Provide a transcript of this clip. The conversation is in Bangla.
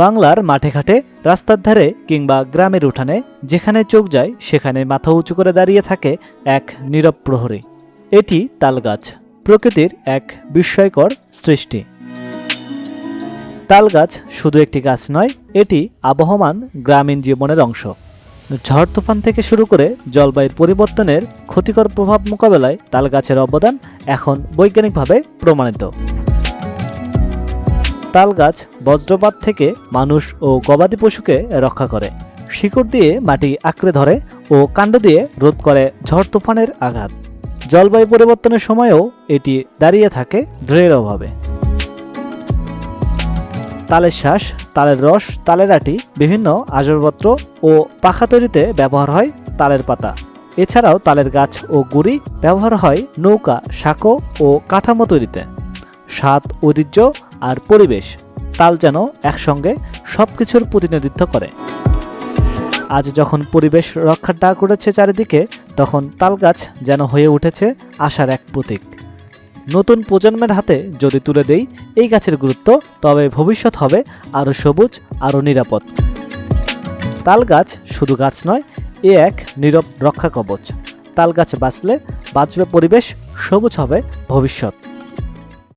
বাংলার মাঠে ঘাটে রাস্তার ধারে কিংবা গ্রামের উঠানে যেখানে চোখ যায়, সেখানে মাথা উঁচু করে দাঁড়িয়ে থাকে এক নীরব প্রহরী। এটি তালগাছ, প্রকৃতির এক বিস্ময়কর সৃষ্টি। তালগাছ শুধু একটি গাছ নয়, এটি আবহমান গ্রামীণ জীবনের অংশ। ঝড় তুফান থেকে শুরু করে জলবায়ুর পরিবর্তনের ক্ষতিকর প্রভাব মোকাবেলায় তালগাছের অবদান এখন বৈজ্ঞানিকভাবে প্রমাণিত। তালগাছ বজ্রপাত থেকে মানুষ ও গবাদি পশুকে রক্ষা করে। শিকড় দিয়ে মাটি আঁকড়ে ধরে ও কাণ্ড দিয়ে রোধ করে ঝড় তুফানের আঘাত। জলবায়ু পরিবর্তনের সময়েও এটি দাঁড়িয়ে থাকে দৃঢ়ভাবে তালের শ্বাস, তালের রস, তালের আটি, বিভিন্ন আসবাবপত্র ও পাখা তৈরিতে ব্যবহার হয় তালের পাতা। এছাড়াও তালের গাছ ও গুড়ি ব্যবহার হয় নৌকা, সাঁকো ও কাঠামো তৈরিতে। স্বাদ, ঐতিহ্য আর পরিবেশ, তাল যেন একসঙ্গে সব কিছুর প্রতিনিধিত্ব করে। আজ যখন পরিবেশ রক্ষার ডাক উঠেছে চারিদিকে, তখন তাল গাছ যেন হয়ে উঠেছে আশার এক প্রতীক। নতুন প্রজন্মের হাতে যদি তুলে দেই এই গাছের গুরুত্ব, তবে ভবিষ্যৎ হবে আরও সবুজ, আরও নিরাপদ। তাল গাছ শুধু গাছ নয়, এ এক নীরব রক্ষা কবচ তাল গাছ বাঁচলে বাঁচবে পরিবেশ, সবুজ হবে ভবিষ্যৎ।